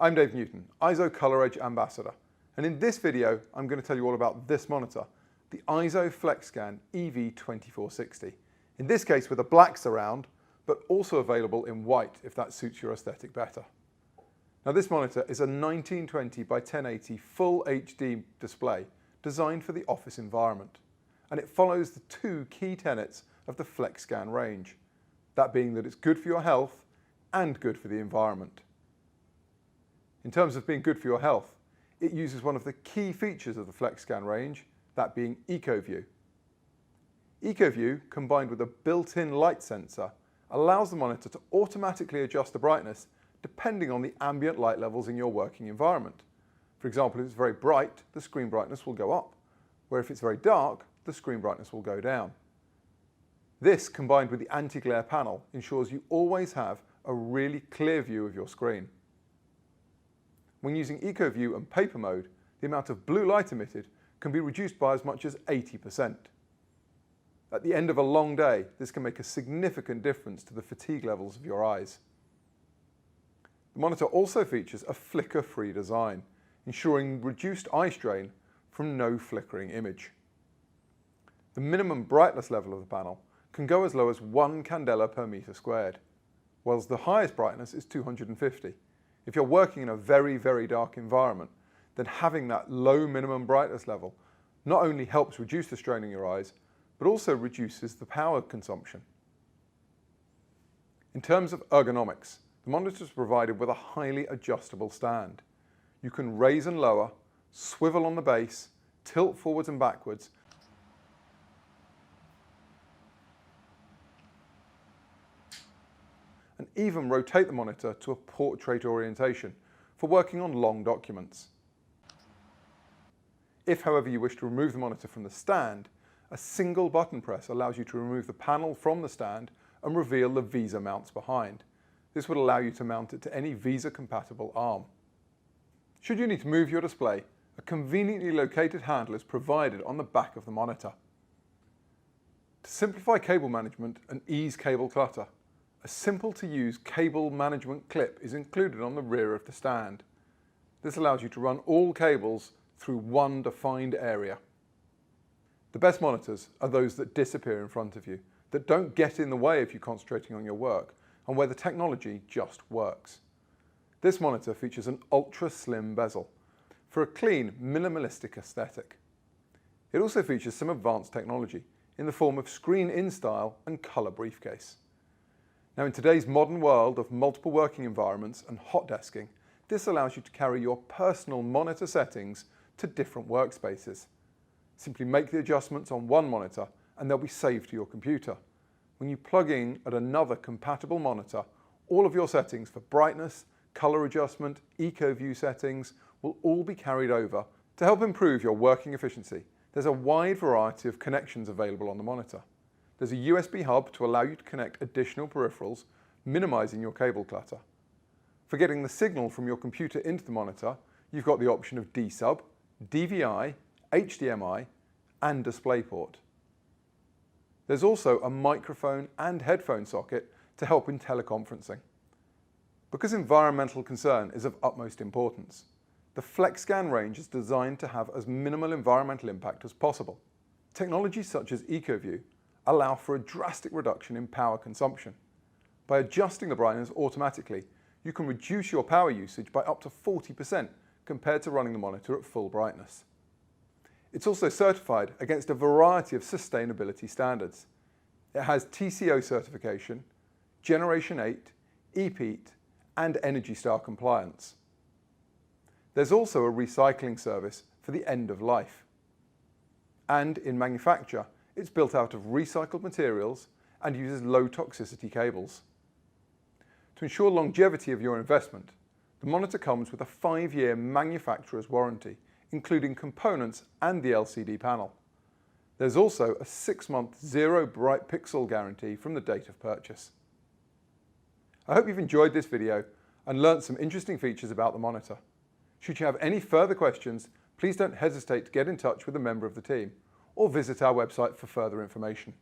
Dave Newton, ISO ColorEdge Ambassador, and in this video I'm going to tell you all about this monitor, the ISO FlexScan EV2460. In this case with a black surround, but also available in white if that suits your aesthetic better. Now this monitor is a 1920 by 1080 full HD display designed for the office environment, and it follows the two key tenets of the FlexScan range, that being that it's good for your health and good for the environment. In terms of being good for your health, it uses one of the key features of the FlexScan range, that being EcoView. EcoView, combined with a built-in light sensor, allows the monitor to automatically adjust the brightness depending on the ambient light levels in your working environment. For example, if it's very bright, the screen brightness will go up, where if it's very dark, the screen brightness will go down. This, combined with the anti-glare panel, ensures you always have a really clear view of your screen. When using EcoView and paper mode, the amount of blue light emitted can be reduced by as much as 80%. At the end of a long day, this can make a significant difference to the fatigue levels of your eyes. The monitor also features a flicker-free design, ensuring reduced eye strain from no flickering image. The minimum brightness level of the panel can go as low as 1 candela per meter squared, whilst the highest brightness is 250. If you're working in a very, very dark environment, then having that low minimum brightness level not only helps reduce the strain in your eyes, but also reduces the power consumption. In terms of ergonomics, the monitor is provided with a highly adjustable stand. You can raise and lower, swivel on the base, tilt forwards and backwards, and even rotate the monitor to a portrait orientation for working on long documents. If, however, you wish to remove the monitor from the stand, a single button press allows you to remove the panel from the stand and reveal the VESA mounts behind. This would allow you to mount it to any VESA-compatible arm. Should you need to move your display, a conveniently located handle is provided on the back of the monitor. To simplify cable management and ease cable clutter, a simple to use cable management clip is included on the rear of the stand. This allows you to run all cables through one defined area. The best monitors are those that disappear in front of you, that don't get in the way of you concentrating on your work, and where the technology just works. This monitor features an ultra slim bezel for a clean, minimalistic aesthetic. It also features some advanced technology in the form of screen in style and color briefcase. Now in today's modern world of multiple working environments and hot desking, this allows you to carry your personal monitor settings to different workspaces. Simply make the adjustments on one monitor and they'll be saved to your computer. When you plug in at another compatible monitor, all of your settings for brightness, color adjustment, EcoView settings will all be carried over to help improve your working efficiency. There's a wide variety of connections available on the monitor. There's a USB hub to allow you to connect additional peripherals, minimizing your cable clutter. For getting the signal from your computer into the monitor, you've got the option of D-Sub, DVI, HDMI, and DisplayPort. There's also a microphone and headphone socket to help in teleconferencing. Because environmental concern is of utmost importance, the FlexScan range is designed to have as minimal environmental impact as possible. Technologies such as EcoView allow for a drastic reduction in power consumption. By adjusting the brightness automatically, you can reduce your power usage by up to 40% compared to running the monitor at full brightness. It's also certified against a variety of sustainability standards. It has TCO certification, Generation 8, EPEAT, and Energy Star compliance. There's also a recycling service for the end of life. And in manufacture, it's built out of recycled materials and uses low toxicity cables. To ensure longevity of your investment, the monitor comes with a five-year manufacturer's warranty, including components and the LCD panel. There's also a six-month zero bright pixel guarantee from the date of purchase. I hope you've enjoyed this video and learnt some interesting features about the monitor. Should you have any further questions, please don't hesitate to get in touch with a member of the team or visit our website for further information.